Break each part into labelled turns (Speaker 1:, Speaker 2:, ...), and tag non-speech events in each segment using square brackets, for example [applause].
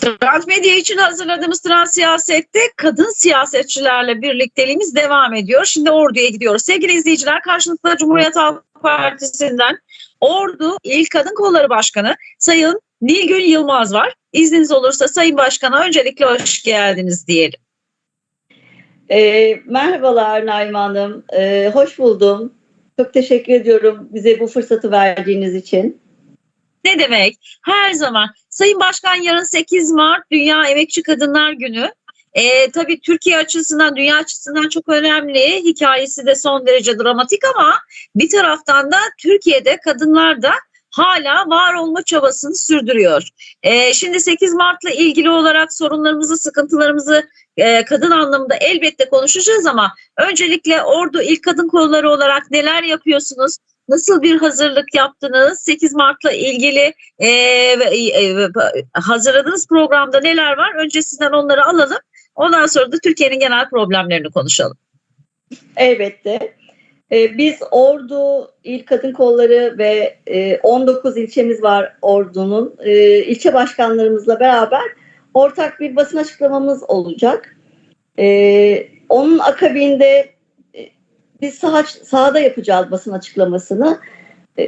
Speaker 1: Transmedya için hazırladığımız Trans Siyaset'te kadın siyasetçilerle birlikteliğimiz devam ediyor. Şimdi Ordu'ya gidiyoruz. Sevgili izleyiciler karşınızda Cumhuriyet Halk Partisi'nden Ordu İl Kadın Kolları Başkanı Sayın Nilgün Yılmaz var. İzniniz olursa Sayın Başkan'a öncelikle hoş geldiniz diyelim.
Speaker 2: E, merhabalar Naime Hanım. E, hoş buldum. Çok teşekkür ediyorum bize bu fırsatı verdiğiniz için.
Speaker 1: Ne demek? Her zaman. Sayın Başkan yarın 8 Mart Dünya Emekçi Kadınlar Günü. Ee, tabii Türkiye açısından, dünya açısından çok önemli. Hikayesi de son derece dramatik ama bir taraftan da Türkiye'de kadınlar da hala var olma çabasını sürdürüyor. Ee, şimdi 8 Mart'la ilgili olarak sorunlarımızı, sıkıntılarımızı e, kadın anlamında elbette konuşacağız ama öncelikle Ordu İlk Kadın Kolları olarak neler yapıyorsunuz? Nasıl bir hazırlık yaptınız? 8 Mart'la ilgili e, e, hazırladığınız programda neler var? Önce sizden onları alalım. Ondan sonra da Türkiye'nin genel problemlerini konuşalım.
Speaker 2: Elbette. E, biz Ordu İl Kadın Kolları ve e, 19 ilçemiz var Ordu'nun. E, ilçe başkanlarımızla beraber ortak bir basın açıklamamız olacak. E, onun akabinde e, biz saha, sahada yapacağız basın açıklamasını. E,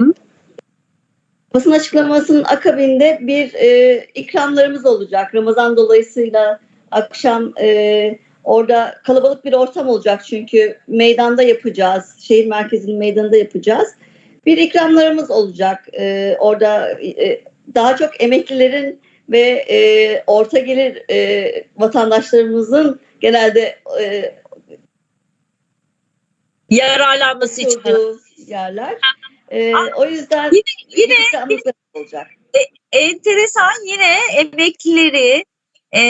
Speaker 2: basın açıklamasının akabinde bir e, ikramlarımız olacak. Ramazan dolayısıyla akşam e, orada kalabalık bir ortam olacak çünkü meydanda yapacağız. Şehir merkezinin meydanında yapacağız. Bir ikramlarımız olacak. E, orada e, daha çok emeklilerin ve e, orta gelir e, vatandaşlarımızın genelde e,
Speaker 1: yararlanması için
Speaker 2: yerler. E, o yüzden
Speaker 1: yine, yine,
Speaker 2: yine olacak.
Speaker 1: E, enteresan yine emeklileri e,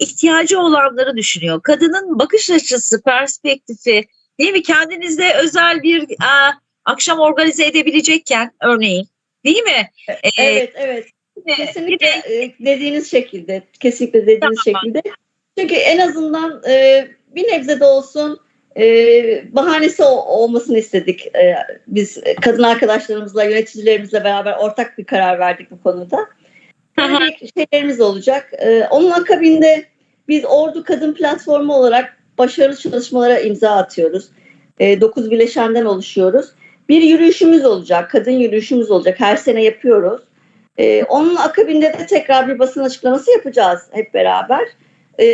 Speaker 1: ihtiyacı olanları düşünüyor. Kadının bakış açısı, perspektifi değil mi? Kendinizde özel bir e, akşam organize edebilecekken örneğin değil mi?
Speaker 2: E, evet, evet. Kesinlikle e, dediğiniz şekilde, kesinlikle dediğiniz tamam. şekilde. Çünkü en azından e, bir nebze de olsun e, bahanesi olmasını istedik. E, biz kadın arkadaşlarımızla, yöneticilerimizle beraber ortak bir karar verdik bu konuda. Böyle şeylerimiz olacak. E, onun akabinde biz Ordu Kadın Platformu olarak başarılı çalışmalara imza atıyoruz. E, 9 bileşenden oluşuyoruz. Bir yürüyüşümüz olacak, kadın yürüyüşümüz olacak. Her sene yapıyoruz. Ee, onun akabinde de tekrar bir basın açıklaması yapacağız hep beraber. Ee,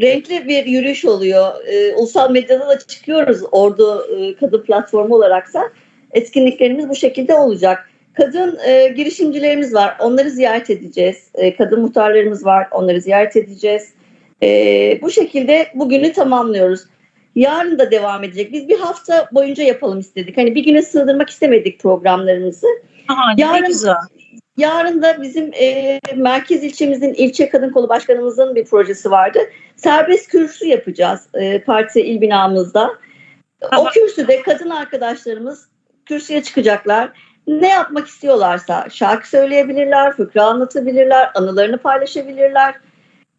Speaker 2: renkli bir yürüyüş oluyor. Ee, ulusal medyada da çıkıyoruz Ordu e, Kadın Platformu olaraksa. Etkinliklerimiz bu şekilde olacak. Kadın e, girişimcilerimiz var. Onları ziyaret edeceğiz. E, kadın muhtarlarımız var. Onları ziyaret edeceğiz. E, bu şekilde bugünü tamamlıyoruz. Yarın da devam edecek. Biz bir hafta boyunca yapalım istedik. Hani bir güne sığdırmak istemedik programlarımızı.
Speaker 1: Aha, yarın, güzel.
Speaker 2: Yarın da bizim e, merkez ilçemizin ilçe kadın kolu başkanımızın bir projesi vardı. Serbest kürsü yapacağız e, parti il binamızda. O kürsüde kadın arkadaşlarımız kürsüye çıkacaklar. Ne yapmak istiyorlarsa şarkı söyleyebilirler, fıkra anlatabilirler, anılarını paylaşabilirler.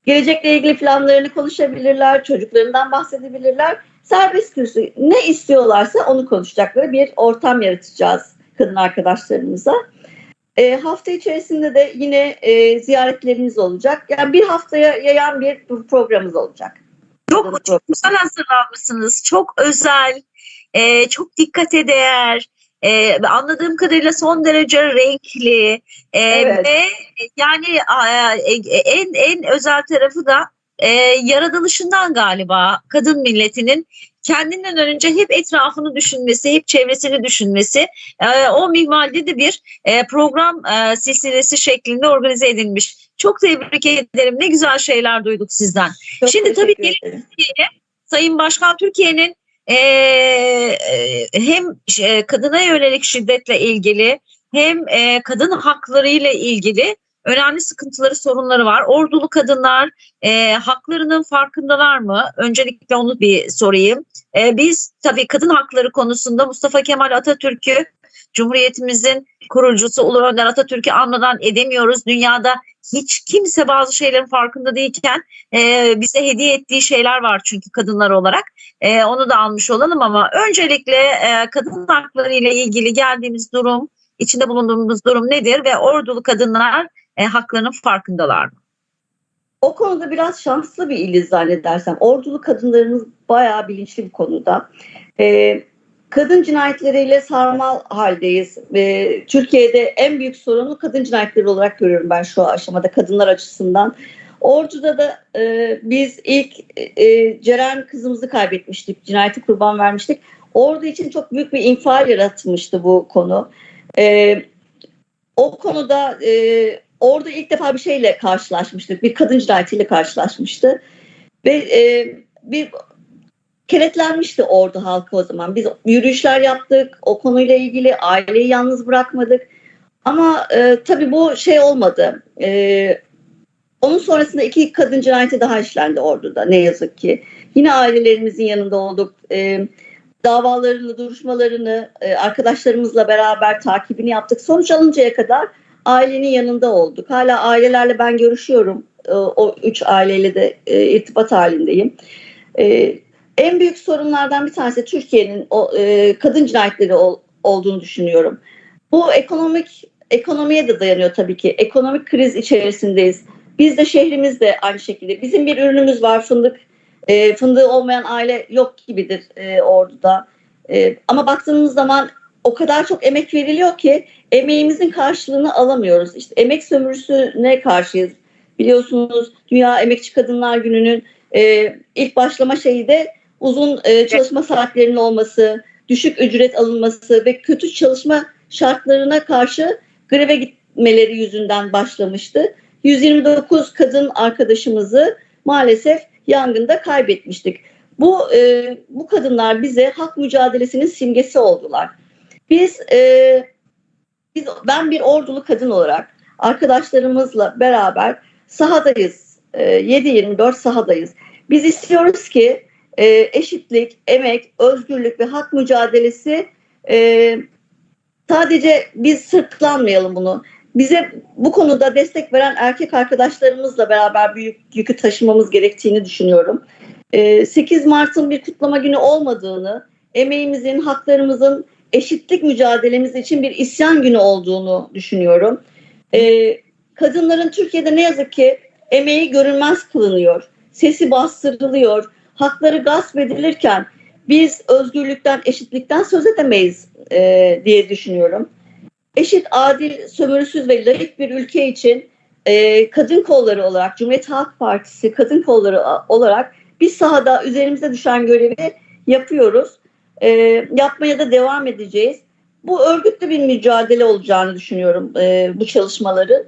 Speaker 2: Gelecekle ilgili planlarını konuşabilirler, çocuklarından bahsedebilirler. Serbest kürsü ne istiyorlarsa onu konuşacakları bir ortam yaratacağız kadın arkadaşlarımıza. E, hafta içerisinde de yine e, ziyaretleriniz olacak. Yani bir haftaya yayan bir programımız olacak.
Speaker 1: Çok, çok güzel hazırlanmışsınız. Çok özel, e, çok dikkate değer. Ee, anladığım kadarıyla son derece renkli ee, evet. ve yani e, en en özel tarafı da e, yaratılışından galiba kadın milletinin kendinden önce hep etrafını düşünmesi, hep çevresini düşünmesi e, o minvalde de bir e, program e, silsilesi şeklinde organize edilmiş. Çok tebrik ederim. Ne güzel şeyler duyduk sizden. Çok Şimdi tabii gelin Sayın Başkan Türkiye'nin e, hem e, kadına yönelik şiddetle ilgili hem e, kadın hakları ile ilgili önemli sıkıntıları, sorunları var. Ordulu kadınlar e, haklarının farkındalar mı? Öncelikle onu bir sorayım. E, biz tabii kadın hakları konusunda Mustafa Kemal Atatürk'ü Cumhuriyetimizin kurucusu Ulu Önder Atatürk'ü anmadan edemiyoruz. Dünyada hiç kimse bazı şeylerin farkında değilken e, bize hediye ettiği şeyler var çünkü kadınlar olarak. E, onu da almış olalım ama öncelikle e, kadın hakları ile ilgili geldiğimiz durum, içinde bulunduğumuz durum nedir ve ordulu kadınlar e, haklarının farkındalar mı?
Speaker 2: o konuda biraz şanslı bir iliz zannedersem. Ordulu kadınlarımız bayağı bilinçli bir konuda. E, kadın cinayetleriyle sarmal haldeyiz. E, Türkiye'de en büyük sorunu kadın cinayetleri olarak görüyorum ben şu aşamada kadınlar açısından. Ordu'da da e, biz ilk e, Ceren kızımızı kaybetmiştik. Cinayeti kurban vermiştik. Ordu için çok büyük bir infial yaratmıştı bu konu. E, o konuda e, orada ilk defa bir şeyle karşılaşmıştık. Bir kadın cinayetiyle karşılaşmıştı. Ve e, bir kenetlenmişti ordu halkı o zaman. Biz yürüyüşler yaptık. O konuyla ilgili aileyi yalnız bırakmadık. Ama e, tabii bu şey olmadı. E, onun sonrasında iki kadın cinayeti daha işlendi orduda ne yazık ki. Yine ailelerimizin yanında olduk. E, davalarını, duruşmalarını e, arkadaşlarımızla beraber takibini yaptık. Sonuç alıncaya kadar ailenin yanında olduk. Hala ailelerle ben görüşüyorum. E, o üç aileyle de e, irtibat halindeyim. E, en büyük sorunlardan bir tanesi Türkiye'nin e, kadın cinayetleri ol, olduğunu düşünüyorum. Bu ekonomik ekonomiye de dayanıyor tabii ki. Ekonomik kriz içerisindeyiz. Biz de şehrimizde aynı şekilde. Bizim bir ürünümüz var fındık. E, fındığı olmayan aile yok gibidir e, orduda. Ama baktığımız zaman o kadar çok emek veriliyor ki emeğimizin karşılığını alamıyoruz. İşte emek sömürüsüne karşıyız. Biliyorsunuz Dünya Emekçi Kadınlar Günü'nün e, ilk başlama şeyi de uzun e, çalışma saatlerinin olması, düşük ücret alınması ve kötü çalışma şartlarına karşı greve gitmeleri yüzünden başlamıştı. 129 kadın arkadaşımızı maalesef yangında kaybetmiştik. Bu e, bu kadınlar bize hak mücadelesinin simgesi oldular. Biz e, biz ben bir ordulu kadın olarak arkadaşlarımızla beraber sahadayız. E, 7-24 sahadayız. Biz istiyoruz ki e, eşitlik, emek, özgürlük ve hak mücadelesi e, sadece biz sırtlanmayalım bunu bize bu konuda destek veren erkek arkadaşlarımızla beraber büyük yükü taşımamız gerektiğini düşünüyorum. 8 ee, Mart'ın bir kutlama günü olmadığını, emeğimizin, haklarımızın eşitlik mücadelemiz için bir isyan günü olduğunu düşünüyorum. Ee, kadınların Türkiye'de ne yazık ki emeği görünmez kılınıyor, sesi bastırılıyor, hakları gasp edilirken biz özgürlükten, eşitlikten söz edemeyiz e, diye düşünüyorum eşit, adil, sömürüsüz ve layık bir ülke için e, kadın kolları olarak, Cumhuriyet Halk Partisi kadın kolları olarak biz sahada üzerimize düşen görevi yapıyoruz. E, yapmaya da devam edeceğiz. Bu örgütlü bir mücadele olacağını düşünüyorum e, bu çalışmaları.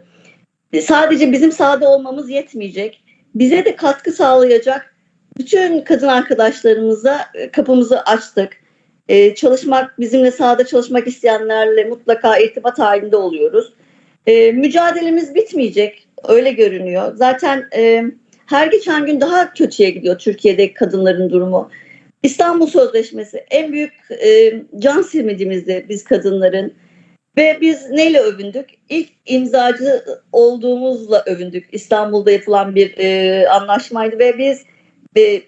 Speaker 2: E, sadece bizim sahada olmamız yetmeyecek. Bize de katkı sağlayacak bütün kadın arkadaşlarımıza e, kapımızı açtık e, çalışmak, bizimle sahada çalışmak isteyenlerle mutlaka irtibat halinde oluyoruz. E, mücadelemiz bitmeyecek, öyle görünüyor. Zaten e, her geçen gün daha kötüye gidiyor Türkiye'deki kadınların durumu. İstanbul Sözleşmesi en büyük e, can simidimizdi biz kadınların. Ve biz neyle övündük? İlk imzacı olduğumuzla övündük. İstanbul'da yapılan bir e, anlaşmaydı ve biz e,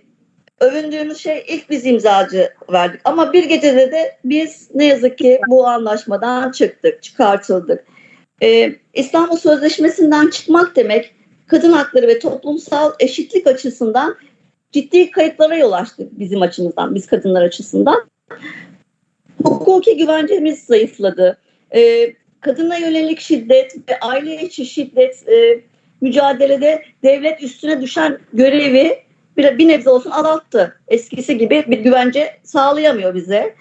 Speaker 2: övündüğümüz şey ilk biz imzacı verdik. Ama bir gecede de biz ne yazık ki bu anlaşmadan çıktık, çıkartıldık. Ee, İstanbul Sözleşmesi'nden çıkmak demek kadın hakları ve toplumsal eşitlik açısından ciddi kayıplara yol açtı bizim açımızdan, biz kadınlar açısından. Hukuki güvencemiz zayıfladı. Ee, kadına yönelik şiddet ve aile içi şiddet e, mücadelede devlet üstüne düşen görevi bir, bir nebze olsun azalttı. Eskisi gibi bir güvence sağlayamıyor bize.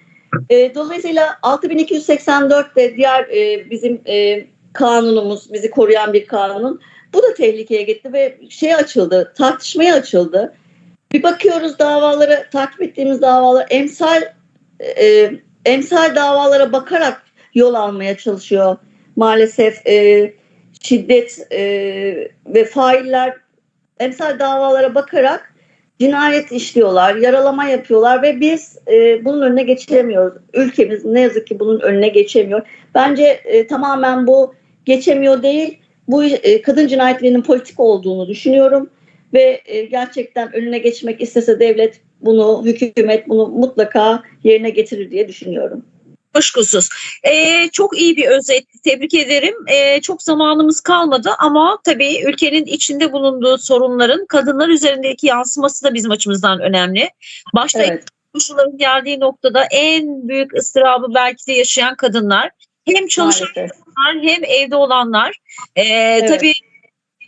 Speaker 2: E, dolayısıyla 6284 de diğer e, bizim e, kanunumuz, bizi koruyan bir kanun. Bu da tehlikeye gitti ve şey açıldı, tartışmaya açıldı. Bir bakıyoruz davalara, takip ettiğimiz davalar emsal e, emsal davalara bakarak yol almaya çalışıyor. Maalesef e, şiddet e, ve failler emsal davalara bakarak cinayet işliyorlar, yaralama yapıyorlar ve biz e, bunun önüne geçemiyoruz. Ülkemiz ne yazık ki bunun önüne geçemiyor. Bence e, tamamen bu geçemiyor değil, bu e, kadın cinayetlerinin politik olduğunu düşünüyorum ve e, gerçekten önüne geçmek istese devlet bunu, hükümet bunu mutlaka yerine getirir diye düşünüyorum.
Speaker 1: Kuşkusuz. Ee, çok iyi bir özet. Tebrik ederim. Ee, çok zamanımız kalmadı ama tabii ülkenin içinde bulunduğu sorunların kadınlar üzerindeki yansıması da bizim açımızdan önemli. Başta
Speaker 2: Evet.
Speaker 1: koşulların geldiği noktada en büyük ıstırabı belki de yaşayan kadınlar. Hem çalışanlar
Speaker 2: Maalesef.
Speaker 1: hem evde olanlar. Ee, Tabii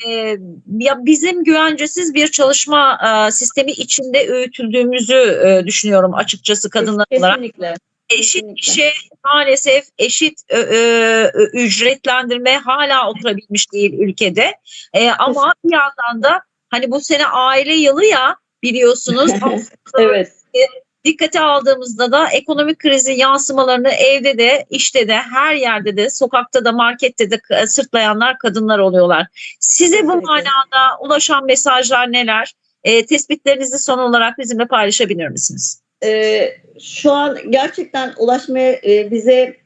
Speaker 1: e, ya bizim güvencesiz bir çalışma e, sistemi içinde öğütüldüğümüzü e, düşünüyorum açıkçası kadınlar olarak.
Speaker 2: Kesinlikle.
Speaker 1: Eşit işe maalesef eşit e, e, ücretlendirme hala oturabilmiş değil ülkede. E, ama bir yandan da hani bu sene aile yılı ya biliyorsunuz. [laughs]
Speaker 2: Evet.
Speaker 1: Dikkate aldığımızda da ekonomik krizin yansımalarını evde de, işte de, her yerde de, sokakta da, markette de sırtlayanlar kadınlar oluyorlar. Size bu manada ulaşan mesajlar neler? E, tespitlerinizi son olarak bizimle paylaşabilir misiniz?
Speaker 2: Ee, şu an gerçekten ulaşmaya e, bize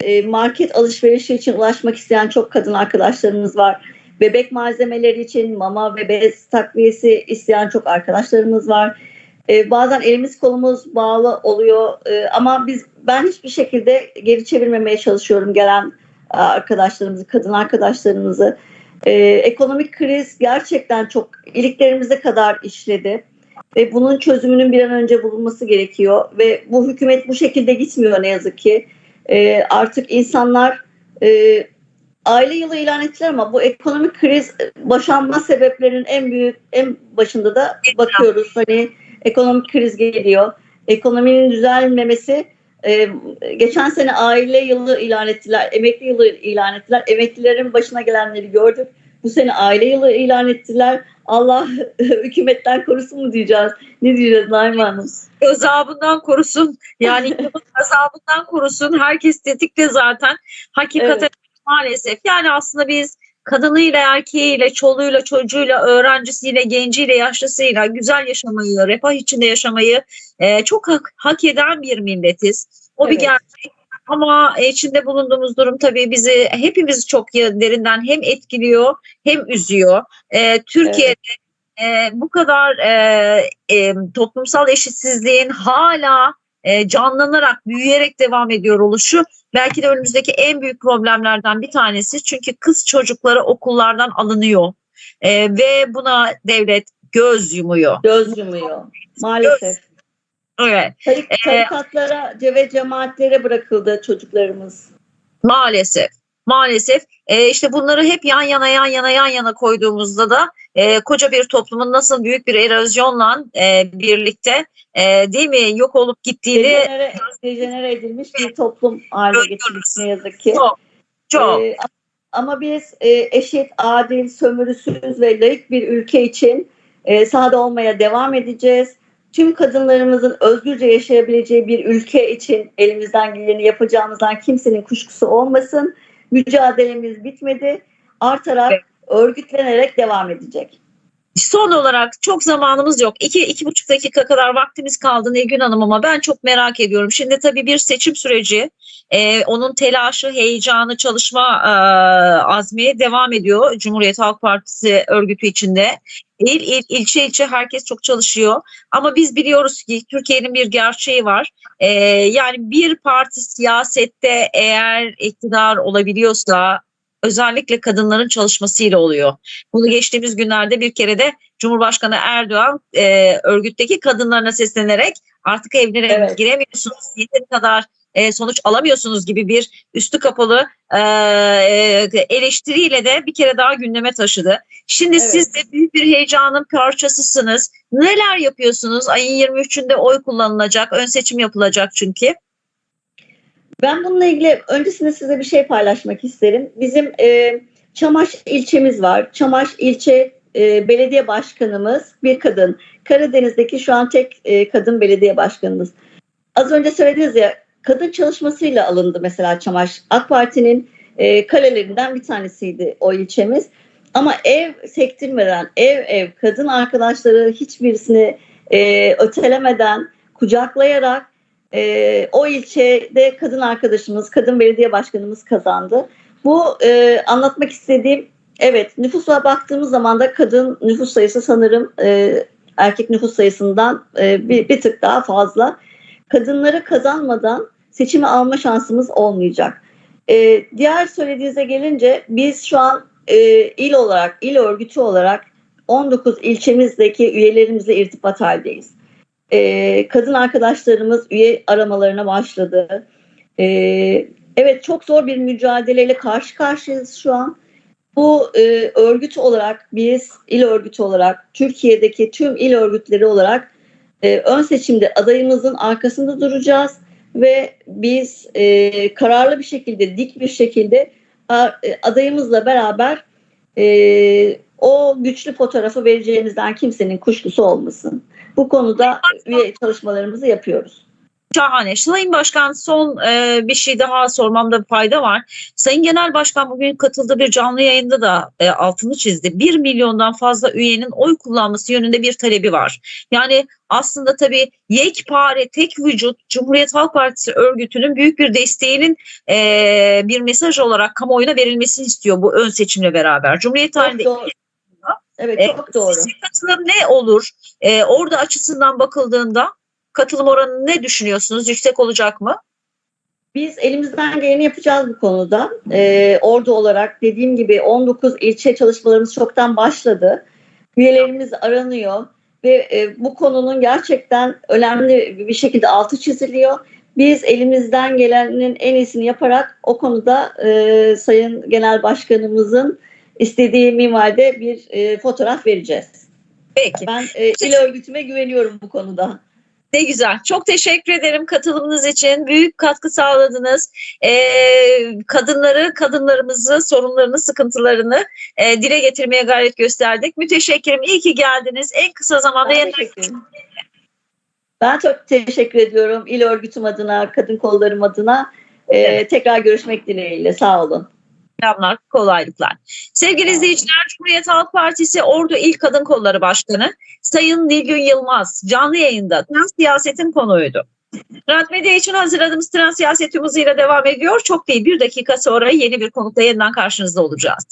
Speaker 2: e, market alışverişi için ulaşmak isteyen çok kadın arkadaşlarımız var. Bebek malzemeleri için mama ve bez takviyesi isteyen çok arkadaşlarımız var. Ee, bazen elimiz kolumuz bağlı oluyor Ee, ama biz ben hiçbir şekilde geri çevirmemeye çalışıyorum gelen e, arkadaşlarımızı, kadın arkadaşlarımızı. Ee, ekonomik kriz gerçekten çok iliklerimize kadar işledi ve bunun çözümünün bir an önce bulunması gerekiyor ve bu hükümet bu şekilde gitmiyor ne yazık ki. Artık insanlar e, aile yılı ilan ettiler ama bu ekonomik kriz başlanma sebeplerinin en büyük en başında da bakıyoruz. Hani ekonomik kriz geliyor. Ekonominin düzelmemesi e, geçen sene aile yılı ilan ettiler, emekli yılı ilan ettiler. Emeklilerin başına gelenleri gördük. Bu sene aile yılı ilan ettiler. Allah [laughs] hükümetten korusun mu diyeceğiz? Ne diyeceğiz Naime Hanım?
Speaker 1: Gazabından korusun. Yani [laughs] gazabından korusun. Herkes tetikte zaten. Hakikaten
Speaker 2: Evet.
Speaker 1: maalesef. Yani aslında biz kadınıyla, erkeğiyle, çoluğuyla, çocuğuyla, öğrencisiyle, genciyle, yaşlısıyla güzel yaşamayı, refah içinde yaşamayı e, çok hak, hak eden bir milletiz. O bir
Speaker 2: Evet.
Speaker 1: gerçek. Ama içinde bulunduğumuz durum tabii bizi hepimiz çok derinden hem etkiliyor hem üzüyor. E, Türkiye'de e, bu kadar e, e, toplumsal eşitsizliğin hala e, canlanarak, büyüyerek devam ediyor oluşu belki de önümüzdeki en büyük problemlerden bir tanesi. Çünkü kız çocukları okullardan alınıyor E, ve buna devlet göz yumuyor.
Speaker 2: Göz yumuyor. Maalesef.
Speaker 1: Evet,
Speaker 2: Tarik, tarikatlara ve cemaatlere bırakıldı çocuklarımız.
Speaker 1: maalesef. Maalesef e, işte bunları hep yan yana yan yana yan yana koyduğumuzda da e, koca bir toplumun nasıl büyük bir erozyonla e, birlikte e, değil mi yok olup gittiğini
Speaker 2: Dejenere, dejenere edilmiş bir toplum haline getirdik ne yazık ki.
Speaker 1: Çok, çok.
Speaker 2: Ee, ama biz e, eşit, adil, sömürüsüz ve layık bir ülke için e, sahada olmaya devam edeceğiz. Tüm kadınlarımızın özgürce yaşayabileceği bir ülke için elimizden geleni yapacağımızdan kimsenin kuşkusu olmasın. Mücadelemiz bitmedi. Artarak,
Speaker 1: Evet.
Speaker 2: örgütlenerek devam edecek.
Speaker 1: Son olarak çok zamanımız yok. İki, iki buçuk dakika kadar vaktimiz kaldı Nilgün Hanım ama ben çok merak ediyorum. Şimdi tabii bir seçim süreci, e, onun telaşı, heyecanı, çalışma e, azmi devam ediyor Cumhuriyet Halk Partisi örgütü içinde. İl, il, ilçe ilçe herkes çok çalışıyor. Ama biz biliyoruz ki Türkiye'nin bir gerçeği var. E, yani bir parti siyasette eğer iktidar olabiliyorsa özellikle kadınların çalışmasıyla oluyor. Bunu geçtiğimiz günlerde bir kere de Cumhurbaşkanı Erdoğan e, örgütteki kadınlarına seslenerek artık evlere
Speaker 2: Evet.
Speaker 1: giremiyorsunuz, yeteri kadar e, sonuç alamıyorsunuz gibi bir üstü kapalı e, e, eleştiriyle de bir kere daha gündeme taşıdı. Şimdi
Speaker 2: Evet.
Speaker 1: siz de büyük bir heyecanın parçasısınız. Neler yapıyorsunuz? Ayın 23'ünde oy kullanılacak, ön seçim yapılacak çünkü.
Speaker 2: Ben bununla ilgili öncesinde size bir şey paylaşmak isterim. Bizim e, Çamaş ilçemiz var. Çamaş ilçe e, belediye başkanımız bir kadın. Karadeniz'deki şu an tek e, kadın belediye başkanımız. Az önce söylediniz ya kadın çalışmasıyla alındı mesela Çamaş. AK Parti'nin e, kalelerinden bir tanesiydi o ilçemiz. Ama ev sektirmeden, ev ev kadın arkadaşları hiçbirisini e, ötelemeden, kucaklayarak e, o ilçede kadın arkadaşımız, kadın belediye başkanımız kazandı. Bu e, anlatmak istediğim, evet nüfusa baktığımız zaman da kadın nüfus sayısı sanırım e, erkek nüfus sayısından e, bir, bir tık daha fazla. Kadınları kazanmadan seçimi alma şansımız olmayacak. E, diğer söylediğinize gelince biz şu an e, il olarak, il örgütü olarak 19 ilçemizdeki üyelerimizle irtibat haldeyiz. E, kadın arkadaşlarımız üye aramalarına başladı. E, evet çok zor bir mücadeleyle karşı karşıyayız şu an. Bu e, örgüt olarak biz il örgütü olarak Türkiye'deki tüm il örgütleri olarak e, ön seçimde adayımızın arkasında duracağız ve biz e, kararlı bir şekilde dik bir şekilde adayımızla beraber e, o güçlü fotoğrafı vereceğimizden kimsenin kuşkusu olmasın. Bu konuda çalışmalarımızı yapıyoruz.
Speaker 1: Şahane. Sayın Başkan son e, bir şey daha sormamda fayda var. Sayın Genel Başkan bugün katıldığı bir canlı yayında da e, altını çizdi. 1 milyondan fazla üyenin oy kullanması yönünde bir talebi var. Yani aslında tabii yekpare, tek vücut Cumhuriyet Halk Partisi örgütünün büyük bir desteğinin e, bir mesaj olarak kamuoyuna verilmesini istiyor bu ön seçimle beraber. Cumhuriyet
Speaker 2: doğru. Evet
Speaker 1: e,
Speaker 2: çok doğru.
Speaker 1: sizin katılım ne olur? E, orada açısından bakıldığında katılım oranı ne düşünüyorsunuz? Yüksek olacak mı?
Speaker 2: Biz elimizden geleni yapacağız bu konuda. Ee, ordu olarak dediğim gibi 19 ilçe çalışmalarımız çoktan başladı. Üyelerimiz aranıyor ve e, bu konunun gerçekten önemli bir şekilde altı çiziliyor. Biz elimizden gelenin en iyisini yaparak o konuda e, Sayın Genel Başkanımızın istediği minvalde bir e, fotoğraf vereceğiz.
Speaker 1: Peki.
Speaker 2: Ben e, il örgütüme güveniyorum bu konuda.
Speaker 1: Ne güzel. Çok teşekkür ederim katılımınız için. Büyük katkı sağladınız. Ee, kadınları, kadınlarımızı, sorunlarını, sıkıntılarını e, dile getirmeye gayret gösterdik. Müteşekkirim. İyi ki geldiniz. En kısa zamanda
Speaker 2: Ben
Speaker 1: yeniden.
Speaker 2: Ben çok teşekkür ediyorum. İl örgütüm adına, kadın kollarım adına. Ee. Tekrar görüşmek dileğiyle. Sağ olun.
Speaker 1: Selamlar, kolaylıklar. Sevgili izleyiciler, Cumhuriyet Halk Partisi Ordu İl Kadın Kolları Başkanı Sayın Nilgün Yılmaz canlı yayında trans siyasetin konuğuydu. Rahat Medya için hazırladığımız trans siyaset hızıyla devam ediyor. Çok değil bir dakika sonra yeni bir konukla yeniden karşınızda olacağız.